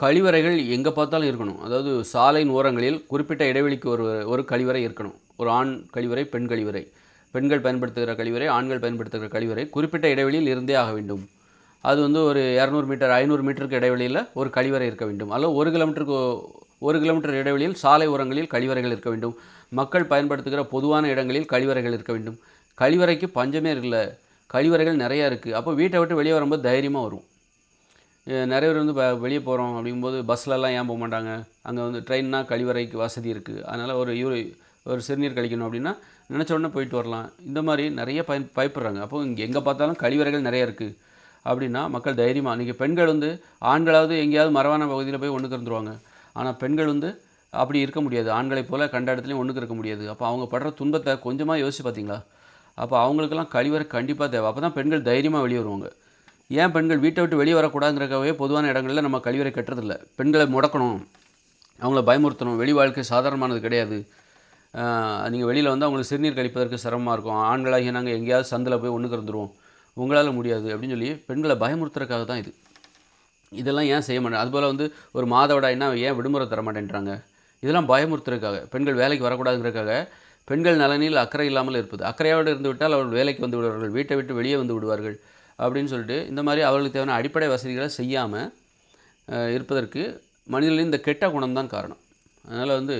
கழிவறைகள் எங்கே பார்த்தாலும் இருக்கணும். அதாவது சாலையின் ஓரங்களில் குறிப்பிட்ட இடைவெளிக்கு ஒரு ஒரு கழிவறை இருக்கணும். ஒரு ஆண் கழிவறை பெண் கழிவறை. பெண்கள் பயன்படுத்துகிற கழிவறை ஆண்கள் பயன்படுத்துகிற கழிவறை குறிப்பிட்ட இடைவெளியில் இருந்தே ஆக வேண்டும். அது வந்து ஒரு இரநூறு மீட்டர் ஐநூறு மீட்டருக்கு இடைவெளியில் ஒரு கழிவறை இருக்க வேண்டும். அல்லது ஒரு கிலோமீட்டருக்கு ஒரு கிலோமீட்டர் இடைவெளியில் சாலை ஓரங்களில் கழிவறைகள் இருக்க வேண்டும். மக்கள் பயன்படுத்துகிற பொதுவான இடங்களில் கழிவறைகள் இருக்க வேண்டும். கழிவறைக்கு பஞ்சமே இல்லை கழிவறைகள் நிறையா இருக்குது அப்போ வீட்டை விட்டு வெளியே வரும்போது தைரியமாக வரும். நிறைய பேர் வந்து வெளியே போகிறோம் அப்படிங்கும்போது பஸ்லலாம் ஏன் போக மாட்டாங்க அங்கே வந்து ட்ரெயின்னா கழிவறைக்கு வசதி இருக்குது அதனால் ஒரு யூ ஒரு சிறுநீர் கழிக்கணும் அப்படின்னா நினச்ச உடனே போயிட்டு வரலாம். இந்த மாதிரி நிறைய பயன் பயப்படுறாங்க. அப்போ இங்கே எங்கே பார்த்தாலும் கழிவறைகள் நிறைய இருக்குது அப்படின்னா மக்கள் தைரியமாக இன்றைக்கி பெண்கள் வந்து ஆண்களாவது எங்கேயாவது மரவான பகுதியில் போய் ஒன்றுக்கு இருந்துருவாங்க ஆனால் பெண்கள் வந்து அப்படி இருக்க முடியாது. ஆண்களைப் போல் கண்ட இடத்துலையும் ஒன்றுக்கு இருக்க முடியாது. அப்போ அவங்க படுற துன்பத்தை கொஞ்சமாக யோசிச்சு பார்த்தீங்களா அப்போ அவங்களுக்கெல்லாம் கழிவறை கண்டிப்பாக தேவை. அப்போ தான் பெண்கள் தைரியமாக வெளியே வருவாங்க. ஏன் பெண்கள் வீட்டை விட்டு வெளியே வரக்கூடாதுங்கிறக்காகவே பொதுவான இடங்களில் நம்ம கழிவறை கட்டுறதில்ல. பெண்களை முடக்கணும். அவங்கள பயமுறுத்தணும். வெளி வாழ்க்கை சாதாரணமானது கிடையாது. நீங்கள் வெளியில் வந்து அவங்களுக்கு சிறுநீர் கழிப்பதற்கு சிரமமாக இருக்கும். ஆண்களாகிய நாங்கள் எங்கேயாவது சந்தில் போய் ஒன்றுக்கு இருந்துருவோம் உங்களால் முடியாது அப்படின்னு சொல்லி பெண்களை பயமுறுத்துறதுக்காக தான் இது. இதெல்லாம் ஏன் செய்ய மாட்டேன்? அதுபோல் வந்து ஒரு மாதவிடாய்னா ஏன் விடுமுறை தர மாட்டேன்றாங்க? இதெல்லாம் பயமுறுத்துறதுக்காக. பெண்கள் வேலைக்கு வரக்கூடாதுங்கிறதுக்காக பெண்கள் நலனில் அக்கறை இல்லாமல் இருப்பது. அக்கறையோடு இருந்து விட்டால் அவர்கள் வேலைக்கு வந்து விடுவார்கள். வீட்டை விட்டு வெளியே வந்து விடுவார்கள். அப்படின்னு சொல்லிட்டு இந்த மாதிரி அவர்களுக்கு தேவையான அடிப்படை வசதிகளை செய்யாமல் இருப்பதற்கு மனிதர்களின் இந்த கெட்ட குணம் தான் காரணம். அதனால் வந்து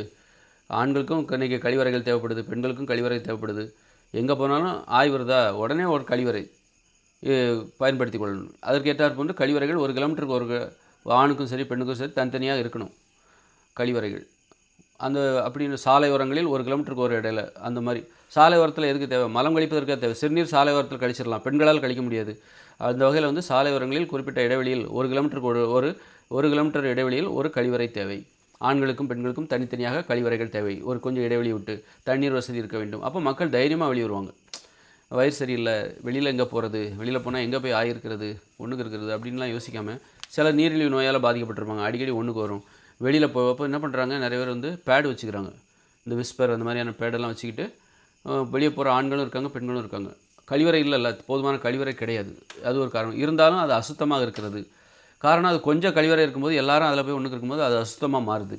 ஆண்களுக்கும் இன்றைக்கி கழிவறைகள் தேவைப்படுது பெண்களுக்கும் கழிவறை தேவைப்படுது. எங்கே போனாலும் ஆய்வுறதா உடனே ஒரு கழிவறை பயன்படுத்தி கொள்ளணும். அதற்கேற்றார் போன்று கழிவறைகள் ஒரு கிலோமீட்டருக்கு ஒரு ஆணுக்கும் சரி பெண்ணுக்கும் சரி தனித்தனியாக இருக்கணும். கழிவறைகள். அந்த அப்படின்னு சாலை ஓரங்களில் ஒரு கிலோமீட்டருக்கு ஒரு இடையில அந்த மாதிரி. சாலை ஓரத்தில் எதுக்கு தேவை? மலம் கழிப்பதற்காக தேவை. சிறுநீர் சாலை ஓரத்தில் கழிச்சிடலாம். பெண்களால் கழிக்க முடியாது. அந்த வகையில் வந்து சாலை ஓரங்களில் குறிப்பிட்ட இடைவெளியில் ஒரு கிலோமீட்டருக்கு ஒரு ஒரு ஒரு கிலோமீட்டர் இடைவெளியில் ஒரு கழிவறை தேவை. ஆண்களுக்கும் பெண்களுக்கும் தனித்தனியாக கழிவறைகள் தேவை. ஒரு கொஞ்சம் இடைவெளி விட்டு தண்ணீர் வசதி இருக்க வேண்டும். அப்போ மக்கள் தைரியமாக வெளியே வருவாங்க வயிறு சரியில்லை. வெளியில் எங்கே போகிறது வெளியில் போனால் எங்கே போய் ஆயிருக்கிறது? ஒன்றுக்கு இருக்கிறது? அப்படின்லாம் யோசிக்காமல் சில நீரிழிவு நோயால் பாதிக்கப்பட்டிருப்பாங்க. அடிக்கடி ஒன்றுக்கு வரும். வெளியில் போகிறப்போ என்ன பண்ணுறாங்க நிறைய பேர் வந்து பேடு வச்சுக்கிறாங்க. இந்த விஸ்பர் அந்த மாதிரியான பேடெல்லாம் வச்சுக்கிட்டு வெளியே போகிற ஆண்களும் இருக்காங்க பெண்களும் இருக்காங்க. கழிவறை இல்லைல்ல போதுமான கழிவறை கிடையாது. அது ஒரு காரணம். இருந்தாலும் அது அசுத்தமாக இருக்கிறது. காரணம் அது கொஞ்சம் கழிவறை இருக்கும்போது எல்லாரும் அதில் போய் ஒன்றுக்கு இருக்கும்போது அது அசுத்தமாக மாறுது.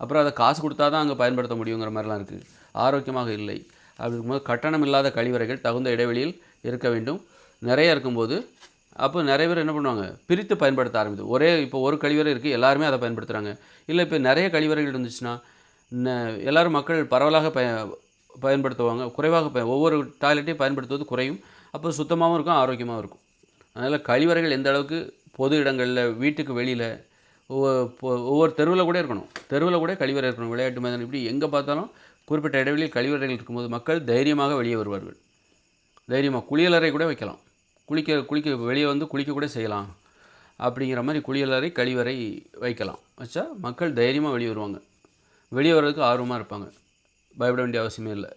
அப்புறம் அதை காசு கொடுத்தா தான் அங்கே பயன்படுத்த முடியுங்கிற மாதிரிலாம் இருக்குது ஆரோக்கியமாக இல்லை. அப்படி இருக்கும்போது கட்டணம் இல்லாத கழிவறைகள் தகுந்த இடைவெளியில் இருக்க வேண்டும். நிறைய இருக்கும்போது அப்போ நிறைய பேர் என்ன பண்ணுவாங்க? பிரித்து பயன்படுத்த ஆரம்பிது ஒரே இப்போ ஒரு கழிவறை இருக்குது எல்லாருமே அதை பயன்படுத்துகிறாங்க இல்லை இப்போ நிறைய கழிவறைகள் இருந்துச்சுன்னா எல்லோரும் எல்லாரும் மக்கள் பரவலாக பய பயன்படுத்துவாங்க குறைவாக பய ஒவ்வொரு டாய்லெட்டையும் பயன்படுத்துவது குறையும். அப்போ சுத்தமாகவும் இருக்கும் ஆரோக்கியமாகவும் இருக்கும். அதனால் கழிவறைகள் எந்த அளவுக்கு பொது இடங்களில் வீட்டுக்கு வெளியில் ஒவ்வொரு தெருவில் கூட இருக்கணும். தெருவில் கூட கழிவறை இருக்கணும் விளையாட்டு மைதானம் இப்படி எங்கே பார்த்தாலும் குறிப்பிட்ட இடைவெளியில் கழிவறைகள் இருக்கும்போது மக்கள் தைரியமாக வெளியே வருவார்கள். தைரியமாக குளியலறை கூட வைக்கலாம். குளிக்க குளிக்க வெளியே வந்து குளிக்க கூட செய்யலாம். அப்படிங்கிற மாதிரி குளியலறை கழிவறை வைக்கலாம். வச்சா மக்கள் தைரியமாக வெளியே வருவாங்க. வெளியே வர்றதுக்கு ஆர்வமாக இருப்பாங்க. பயப்பட வேண்டிய அவசியமே இல்லை.